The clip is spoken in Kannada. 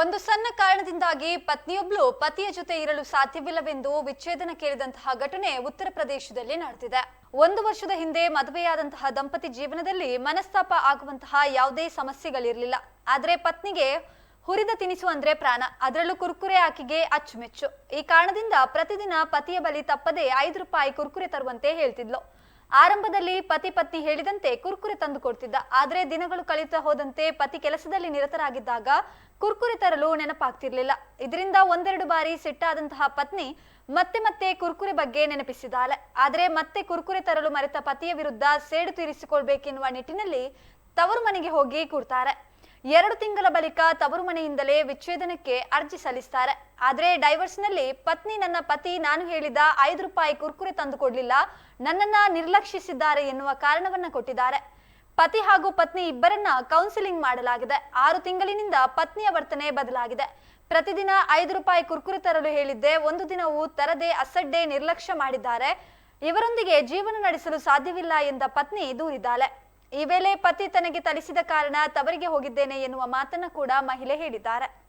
ಒಂದು ಸಣ್ಣ ಕಾರಣದಿಂದಾಗಿ ಪತ್ನಿಯೊಬ್ಳು ಪತಿಯ ಜೊತೆ ಇರಲು ಸಾಧ್ಯವಿಲ್ಲವೆಂದು ವಿಚ್ಛೇದನ ಕೇಳಿದಂತಹ ಘಟನೆ ಉತ್ತರ ಪ್ರದೇಶದಲ್ಲಿ ನಡೆದಿದೆ. ಒಂದು ವರ್ಷದ ಹಿಂದೆ ಮದುವೆಯಾದಂತಹ ದಂಪತಿ ಜೀವನದಲ್ಲಿ ಮನಸ್ತಾಪ ಆಗುವಂತಹ ಯಾವುದೇ ಸಮಸ್ಯೆಗಳಿರಲಿಲ್ಲ. ಆದರೆ ಪತ್ನಿಗೆ ಹುರಿದ ತಿನಿಸು ಅಂದ್ರೆ ಪ್ರಾಣ. ಅದರಲ್ಲೂ ಕುರ್ಕುರೆ ಆಕೆಗೆ ಅಚ್ಚುಮೆಚ್ಚು. ಈ ಕಾರಣದಿಂದ ಪ್ರತಿದಿನ ಪತಿಯ ಬಳಿ ತಪ್ಪದೆ ಐದು ರೂಪಾಯಿ ಕುರ್ಕುರೆ ತರುವಂತೆ ಹೇಳ್ತಿದ್ಲು. ಆರಂಭದಲ್ಲಿ ಪತಿ ಪತ್ನಿ ಹೇಳಿದಂತೆ ಕುರ್ಕುರೆ ತಂದು ಕೊಡ್ತಿದ್ದ. ಆದ್ರೆ ದಿನಗಳು ಕಳೀತಾ ಹೋದಂತೆ ಪತಿ ಕೆಲಸದಲ್ಲಿ ನಿರತರಾಗಿದ್ದಾಗ ಕುರ್ಕುರೆ ತರಲು ನೆನಪಾಗ್ತಿರ್ಲಿಲ್ಲ. ಇದರಿಂದ ಒಂದೆರಡು ಬಾರಿ ಸಿಟ್ಟಾದಂತಹ ಪತ್ನಿ ಮತ್ತೆ ಮತ್ತೆ ಕುರ್ಕುರೆ ಬಗ್ಗೆ ನೆನಪಿಸಿದಾಳೆ ಆದ್ರೆ ಮತ್ತೆ ಕುರ್ಕುರೆ ತರಲು ಮರೆತ ಪತಿಯ ವಿರುದ್ಧ ಸೇಡು ತೀರಿಸಿಕೊಳ್ಬೇಕೆನ್ನುವ ನಿಟ್ಟಿನಲ್ಲಿ ತವರು ಮನೆಗೆ ಹೋಗಿ ಕೂರ್ತಾರೆ. ಎರಡು ತಿಂಗಳ ಬಳಿಕ ತವರು ಮನೆಯಿಂದಲೇ ವಿಚ್ಛೇದನಕ್ಕೆ ಅರ್ಜಿ ಸಲ್ಲಿಸ್ತಾರೆ. ಆದ್ರೆ ಡೈವರ್ಸ್ನಲ್ಲಿ ಪತ್ನಿ ನನ್ನ ಪತಿ ನಾನು ಹೇಳಿದ ಐದು ರೂಪಾಯಿ ಕುರ್ಕುರೆ ತಂದು ಕೊಡ್ಲಿಲ್ಲ, ನನ್ನನ್ನ ನಿರ್ಲಕ್ಷಿಸಿದ್ದಾರೆ ಎನ್ನುವ ಕಾರಣವನ್ನ ಕೊಟ್ಟಿದ್ದಾರೆ. ಪತಿ ಹಾಗೂ ಪತ್ನಿ ಇಬ್ಬರನ್ನ ಕೌನ್ಸಿಲಿಂಗ್ ಮಾಡಲಾಗಿದೆ. ಆರು ತಿಂಗಳಿನಿಂದ ಪತ್ನಿಯ ವರ್ತನೆ ಬದಲಾಗಿದೆ. ಪ್ರತಿದಿನ ಐದು ರೂಪಾಯಿ ಕುರ್ಕುರೆ ತರಲು ಹೇಳಿದ್ದೆ. ಒಂದು ದಿನವೂ ತರದೆ ಅಸಡ್ಡೆ ನಿರ್ಲಕ್ಷ್ಯ ಮಾಡಿದ್ದಾರೆ. ಇವರೊಂದಿಗೆ ಜೀವನ ನಡೆಸಲು ಸಾಧ್ಯವಿಲ್ಲ ಎಂದ ಪತ್ನಿ ದೂರಿದ್ದಾಳೆ. ಈ ವೇಳೆ ಪತಿ ತನಗೆ ತಲಿಸಿದ ಕಾರಣ ತವರಿಗೆ ಹೋಗಿದ್ದೇನೆ ಎನ್ನುವ ಮಾತನ್ನ ಕೂಡ ಮಹಿಳೆ ಹೇಳಿದ್ದಾರೆ.